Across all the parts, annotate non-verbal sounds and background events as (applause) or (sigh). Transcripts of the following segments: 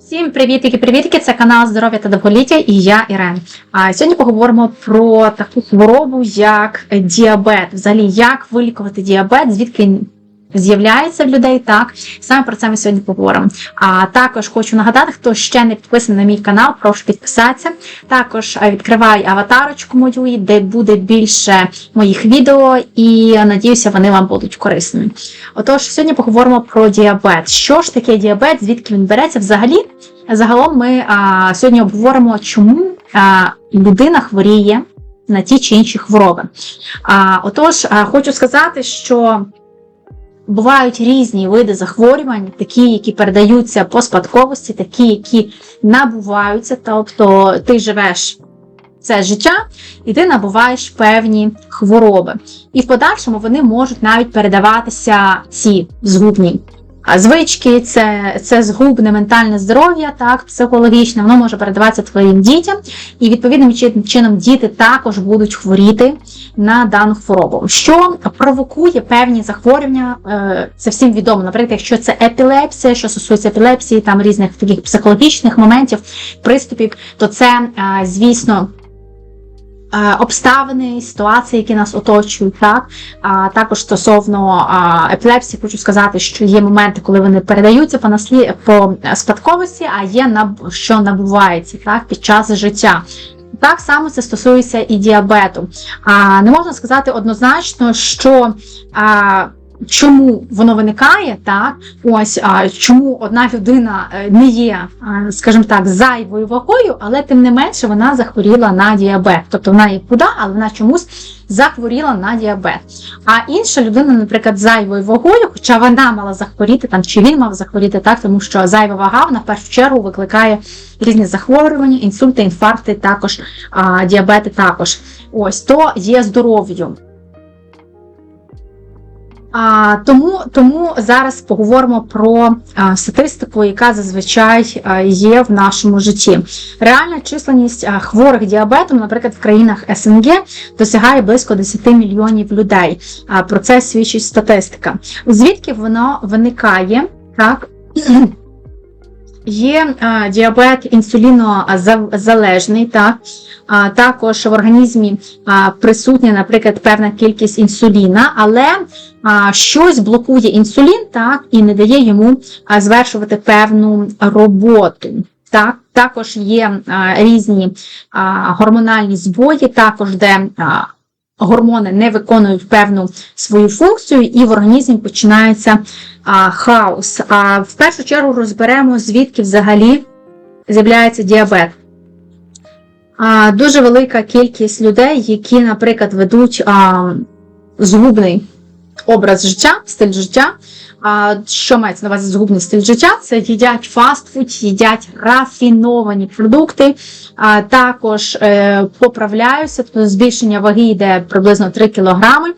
Всім привітики-привітки! Це канал Здоров'я та довголіття і я Ірен. А сьогодні поговоримо про таку хворобу, як діабет. Взагалі, як вилікувати діабет, звідки з'являється в людей. Так саме про це ми сьогодні поговоримо. А також хочу нагадати, хто ще не підписаний на мій канал, прошу підписатися. Також е, відкривай аватарочку мою, де буде більше моїх відео, і надіюся, вони вам будуть корисними. Отож, сьогодні поговоримо про діабет. Що ж таке діабет, звідки він береться? Взагалі, загалом ми а, сьогодні обговоримо, чому а, людина хворіє на ті чи інші хвороби. А, отож, а, хочу сказати, що бувають різні види захворювань, такі, які передаються по спадковості, такі, які набуваються, тобто ти живеш. Це життя, і ти набуваєш певні хвороби. І в подальшому вони можуть навіть передаватися ці згубні звички, це, це згубне ментальне здоров'я, так, психологічне, воно може передаватися твоїм дітям, і відповідним чи- чином діти також будуть хворіти на дану хворобу. Що провокує певні захворювання, е, це всім відомо. Наприклад, якщо це епілепсія, що стосується епілепсії, там різних таких психологічних моментів, приступів, то це, е, звісно. Е, Обставини, ситуації, які нас оточують, так а також стосовно епілепсії, хочу сказати, що є моменти, коли вони передаються по наслі по спадковості, а є наб- що набувається так під час життя. Так само це стосується і діабету. А не можна сказати однозначно, що а, чому воно виникає, так ось а, чому одна людина е, не є, скажімо так, зайвою вагою, але тим не менше вона захворіла на діабет. Тобто вона є худа, але вона чомусь захворіла на діабет. А інша людина, наприклад, зайвою вагою, хоча вона мала захворіти там, чи він мав захворіти так, тому що зайва вага вона в першу чергу викликає різні захворювання, інсульти, інфаркти, також а, діабети також. Ось то є здоров'ю. А, тому, тому зараз поговоримо про а, статистику, яка зазвичай а, є в нашому житті. Реальна численність а, хворих діабетом, наприклад, в країнах СНГ досягає близько 10 мільйонів людей. А, про це свідчить статистика. Звідки воно виникає? Так? (clears throat) Є а, діабет інсулінозалежний, так? А, також в організмі а, присутня, наприклад, певна кількість інсуліна, але а, щось блокує інсулін так, і не дає йому а, звершувати певну роботу. Так, також є а, різні а, гормональні збої, також де а, гормони не виконують певну свою функцію, і в організмі починається а, хаос. А в першу чергу розберемо, звідки взагалі з'являється діабет. А, дуже велика кількість людей, які, наприклад, ведуть а, згубний образ життя, стиль життя. А, що мається на увазі згубний стиль життя? Це їдять фастфуд, їдять рафіновані продукти, а, також е, поправляються, тобто збільшення ваги йде приблизно 3 кілограми.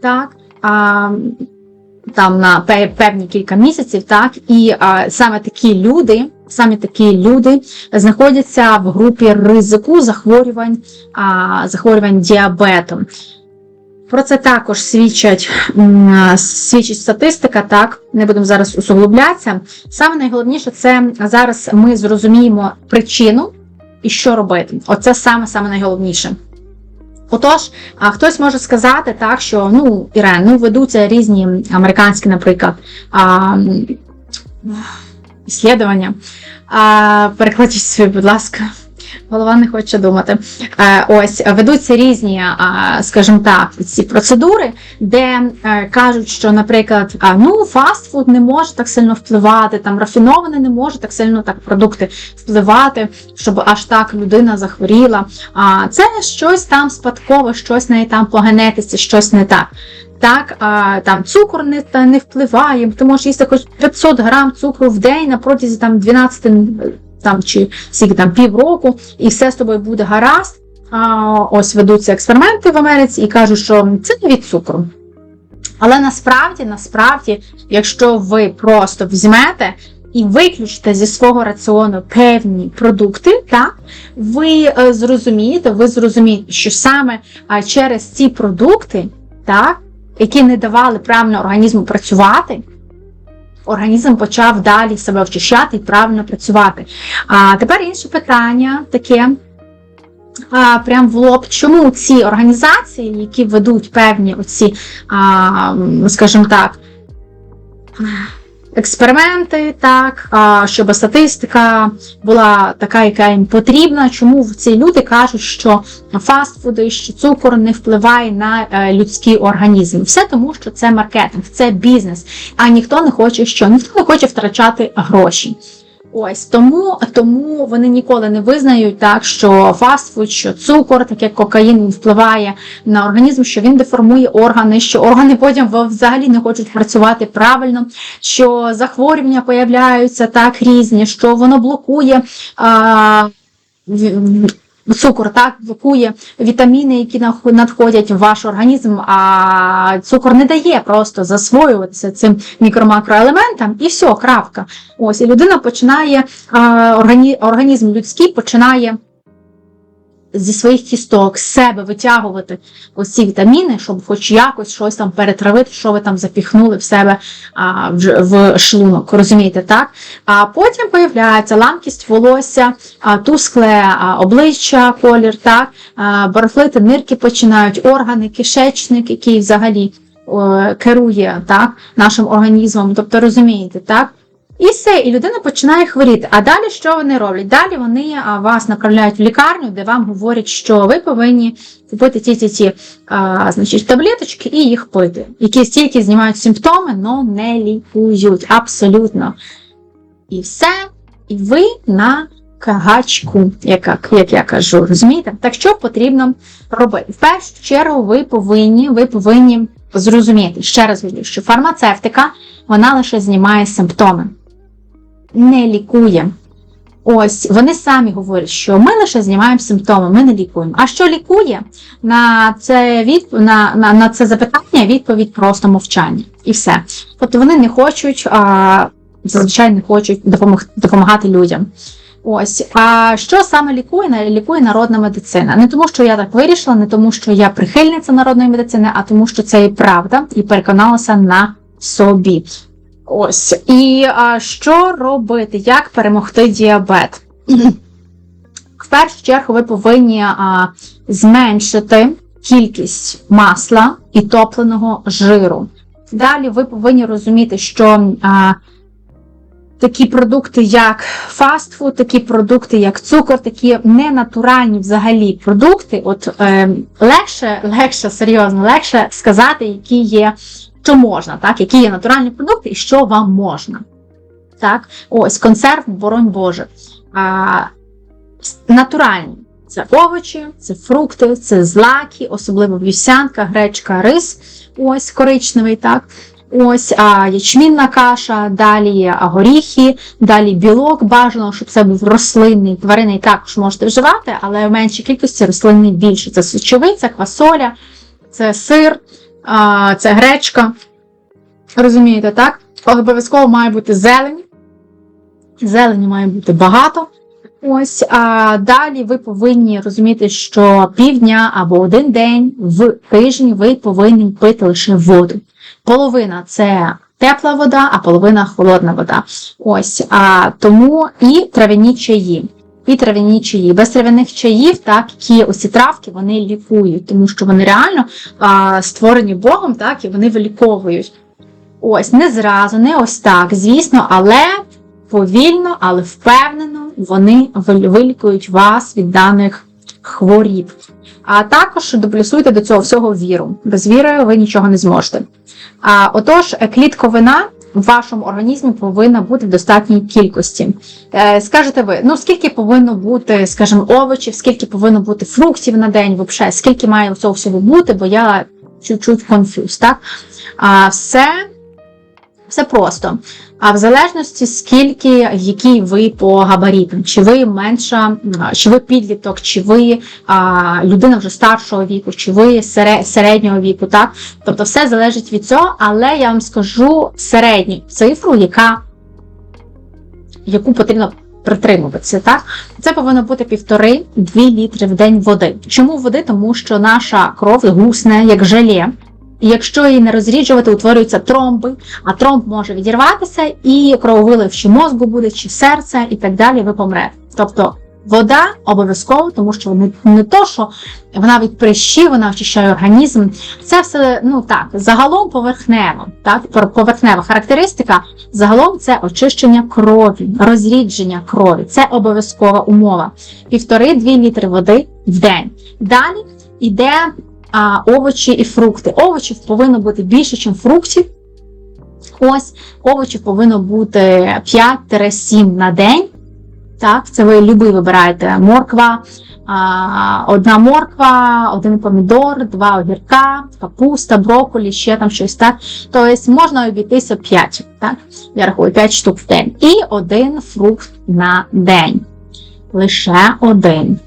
Так, а, там на певні кілька місяців, так, і а, саме такі люди, саме такі люди знаходяться в групі ризику захворювань, а, захворювань діабетом. Про це також свідчать, свідчить статистика, так, не будемо зараз усуглублятися. Саме найголовніше це зараз ми зрозуміємо причину і що робити. Оце саме саме найголовніше. Отож, а хтось може сказати так, що ну, Ірен, ну ведуться різні американські, наприклад, а, іслідування. А, перекладіть собі, будь ласка. Голова не хоче думати. Е, Ось ведуться різні, скажімо так, ці процедури, де е, кажуть, що, наприклад, ну фастфуд не може так сильно впливати, там рафіноване не може так сильно так продукти впливати, щоб аж так людина захворіла. А це щось там спадкове, щось в неї там по генетиці, щось не так. Так, а, там цукор не, та не впливає, ти можеш їсти хоч 500 грам цукру в день на протязі там 12 там, чи скільки там півроку, і все з тобою буде гаразд. А, ось ведуться експерименти в Америці і кажуть, що це не від цукру. Але насправді, насправді, якщо ви просто візьмете і виключите зі свого раціону певні продукти, так, ви е, зрозумієте, ви зрозумієте, що саме через ці продукти, так, які не давали правильно організму працювати, організм почав далі себе очищати і правильно працювати. А тепер інше питання таке. А, прям в лоб, чому ці організації, які ведуть певні оці, а, скажімо так, експерименти, так, щоб статистика була така, яка їм потрібна. Чому ці люди кажуть, що фастфуди, що цукор не впливає на е, людський організм? Все тому, що це маркетинг, це бізнес, а ніхто не хоче що, ніхто не хоче втрачати гроші. Ось тому, тому вони ніколи не визнають так, що фастфуд, що цукор, так як кокаїн впливає на організм, що він деформує органи, що органи потім взагалі не хочуть працювати правильно, що захворювання появляються так різні, що воно блокує. А, Цукор так блокує вітаміни, які надходять в ваш організм, а цукор не дає просто засвоюватися цим мікро-макроелементам, і все, крапка. Ось і людина починає, організм людський починає зі своїх кісток з себе витягувати ось ці вітаміни, щоб хоч якось щось там перетравити, що ви там запіхнули в себе а, в, в шлунок. Розумієте, так? А потім появляється ламкість волосся, а, тускле а, обличчя, колір, так, а, барфлити, нирки починають, органи, кишечник, який взагалі керує так, нашим організмом. Тобто розумієте, так? І все, і людина починає хворіти. А далі що вони роблять? Далі вони вас направляють в лікарню, де вам говорять, що ви повинні купити ті ті ті значить, таблеточки і їх пити, які стільки знімають симптоми, але не лікують. Абсолютно. І все, і ви на кагачку, як, як я кажу, розумієте? Так що потрібно робити? В першу чергу, ви повинні, ви повинні зрозуміти, ще раз говорю, що фармацевтика вона лише знімає симптоми не лікує. Ось вони самі говорять, що ми лише знімаємо симптоми, ми не лікуємо. А що лікує? На це від... на, на, на це запитання відповідь просто мовчання. І все. Тобто вони не хочуть, а, зазвичай не хочуть допомог... допомагати людям. Ось, а що саме лікує? Лікує народна медицина. Не тому, що я так вирішила, не тому, що я прихильниця народної медицини, а тому, що це і правда, і переконалася на собі. Ось. І а, що робити? Як перемогти діабет? В першу чергу ви повинні а, зменшити кількість масла і топленого жиру. Далі ви повинні розуміти, що а, такі продукти, як фастфуд, такі продукти, як цукор, такі ненатуральні взагалі продукти, от е, легше, легше, серйозно, легше сказати, які є що можна, так, які є натуральні продукти і що вам можна. Так, Ось консерв, боронь Боже. А, Натуральні це овочі, це фрукти, це злаки, особливо вівсянка, гречка, рис, ось коричневий. так. Ось а, ячмінна каша, далі горіхи, далі білок бажано, щоб це був рослинний, тваринний також можете вживати, але в меншій кількості рослинний більше. Це сочовиця, квасоля, це сир, а, це гречка. Розумієте, так? Обов'язково має бути зелень. Зелені має бути багато. Ось, а далі ви повинні розуміти, що півдня або один день в тижні ви повинні пити лише воду. Половина це тепла вода, а половина холодна вода. Ось, а тому і трав'яні чаї і трав'яні чаї. Без трав'яних чаїв, так, які ось ці травки вони лікують, тому що вони реально а, створені Богом, так, і вони виліковують. Ось, не зразу, не ось так, звісно, але повільно, але впевнено, вони вилікують вас від даних хворіб. А також доплюсуйте до цього всього віру. Без віри ви нічого не зможете. А, Отож, клітковина в вашому організмі повинна бути в достатній кількості. Е, скажете ви, ну скільки повинно бути, скажімо, овочів, скільки повинно бути фруктів на день, взагалі, скільки має цього всього бути, бо я чуть-чуть конфюз, так? А все все просто. А в залежності, скільки, який ви по габаритам, чи ви менша, чи ви підліток, чи ви а, людина вже старшого віку, чи ви середнього віку, так? Тобто все залежить від цього, але я вам скажу середню цифру, яка, яку потрібно притримуватися. так? Це повинно бути півтори-дві літри в день води. Чому води? Тому що наша кров гусне, як желе. І якщо її не розріджувати, утворюються тромби, а тромб може відірватися, і крововилив чи мозку буде, чи серця, і так далі, ви помрете. Тобто вода обов'язково, тому що не, не то, що вона від прищів, вона очищає організм. Це все ну так, загалом поверхнево. Так, поверхнева характеристика. Загалом це очищення крові, розрідження крові. Це обов'язкова умова. Півтори-дві літри води в день. Далі йде а, овочі і фрукти. Овочів повинно бути більше, ніж фруктів. Ось овочів повинно бути 5-7 на день. Так, це ви любий вибираєте. Морква, а, одна морква, один помідор, два огірка, капуста, брокколі, ще там щось так. Тобто можна обійтися 5, так? Я рахую 5 штук в день. І один фрукт на день. Лише один.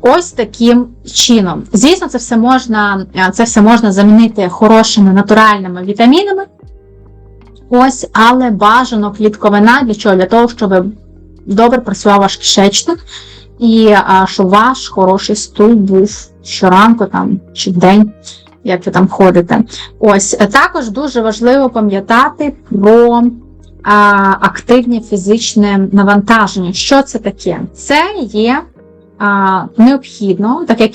Ось таким чином. Звісно, це все можна, е, це все можна замінити хорошими натуральними вітамінами. Ось, але бажано клітковина для чого? Для того, щоб добре працював ваш кишечник, і а, щоб ваш хороший стул був щоранку там чи вдень, як ви там ходите. Ось е, також дуже важливо пам'ятати про а, активне фізичне навантаження. Що це таке? Це є а, необхідно, так як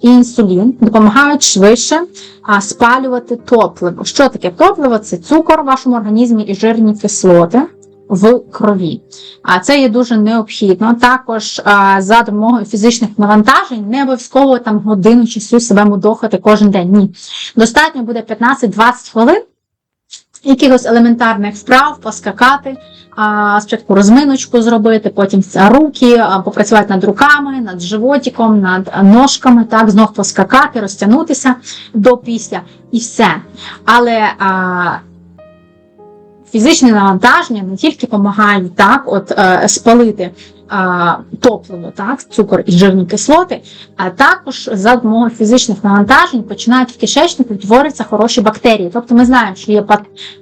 інсулін, допомагають швидше а, спалювати топливо. Що таке топливо? Це цукор в вашому організмі і жирні кислоти в крові. А це є дуже необхідно. Також а, за допомогою фізичних навантажень не обов'язково там годину часу себе мудохати кожен день. Ні. Достатньо буде 15-20 хвилин. Якихось елементарних вправ, поскакати, а, спочатку розминочку зробити, потім руки, а, попрацювати над руками, над животиком, над ножками, так, знов поскакати, розтягнутися до після і все. Але а, фізичне навантаження не тільки допомагають так, от, е, спалити а, топливо, так, цукор і жирні кислоти, а також за допомогою фізичних навантажень починають в кишечнику творитися хороші бактерії. Тобто ми знаємо, що є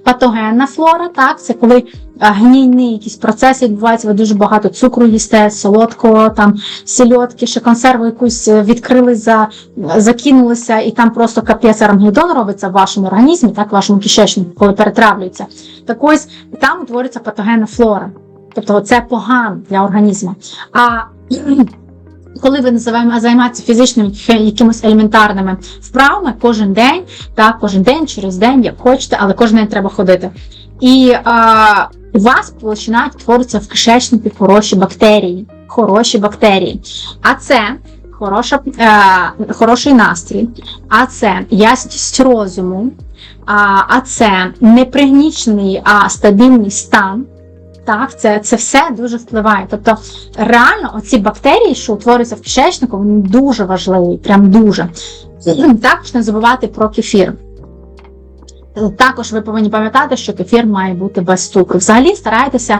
патогенна флора, так, це коли гнійні якісь процеси відбуваються, ви дуже багато цукру їсте, солодкого, там сільотки, ще консерву якусь е, відкрили, за, закинулися, і там просто капець армагеддон робиться в вашому організмі, так, в вашому кишечнику, коли перетравлюється. Так ось там утворюється патогенна флора. Тобто це погано для організму. А (clears throat) коли ви займаєтеся фізичними якимось елементарними вправами кожен день, так, кожен день, через день, як хочете, але кожен день треба ходити. І а, у вас починають творитися в кишечнику хороші бактерії. Хороші бактерії. А це хороша, е, хороший настрій, а це ясність розуму, а, а це не пригнічений, а стабільний стан. Так, це, це все дуже впливає. Тобто, реально, оці бактерії, що утворюються в кишечнику, вони дуже важливі, прям дуже. Також не забувати про кефір. Також ви повинні пам'ятати, що кефір має бути без цукру. Взагалі старайтеся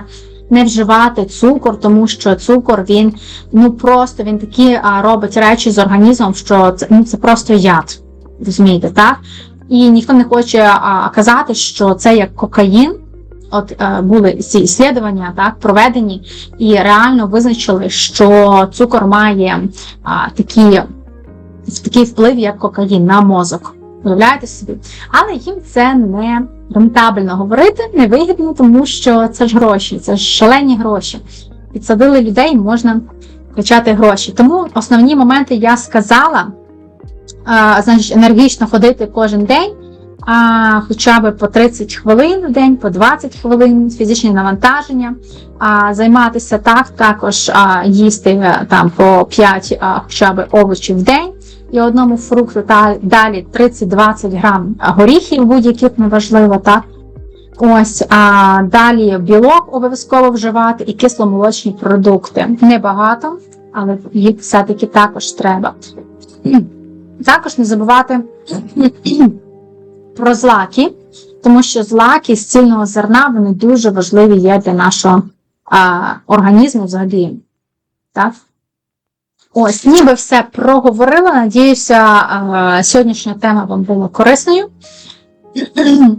не вживати цукор, тому що цукор він ну просто він такі робить речі з організмом, що це, ну, це просто яд. Розумієте, так? І ніхто не хоче а, казати, що це як кокаїн. От е, були ці іслідування так проведені і реально визначили, що цукор має а, такі, такий вплив, як кокаїн на мозок. Уявляєте собі? Але їм це не рентабельно говорити, невигідно, тому що це ж гроші, це ж шалені гроші. Підсадили людей, можна качати гроші. Тому основні моменти я сказала, а, значить, енергічно ходити кожен день а, хоча б по 30 хвилин в день, по 20 хвилин фізичні навантаження, а, займатися так, також а, їсти е, там по 5 а, хоча б овочів в день і одному фрукту далі 30-20 грам горіхів, будь-яких неважливо, так. Ось, а далі білок обов'язково вживати і кисломолочні продукти. Небагато, але їх все-таки також треба. Також не забувати про злаки, тому що злаки з цільного зерна вони дуже важливі є для нашого а, організму взагалі. Так? Ось, ніби все проговорила. Надіюся, сьогоднішня тема вам була корисною. (clears throat)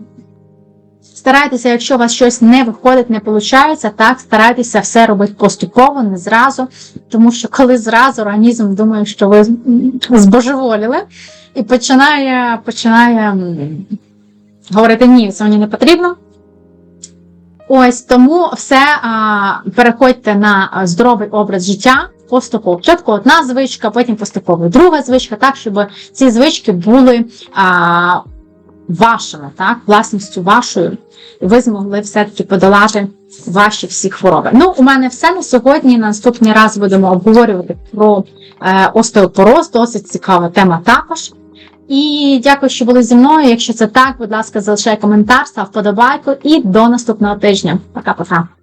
Старайтеся, якщо у вас щось не виходить, не виходить, так, старайтеся все робити поступово, не зразу, тому що коли зразу організм думає, що ви збожеволіли, і починає, починає говорити ні, це мені не потрібно. Ось тому все переходьте на здоровий образ життя поступово. Спочатку одна звичка, потім поступово друга звичка, так, щоб ці звички були а, вашими, так, власністю вашою, і ви змогли все-таки подолати ваші всі хвороби. Ну, у мене все на сьогодні. На наступний раз будемо обговорювати про е, остеопороз, досить цікава тема також. І дякую, що були зі мною. Якщо це так, будь ласка, залишай коментар, став вподобайку і до наступного тижня. Пока-пока.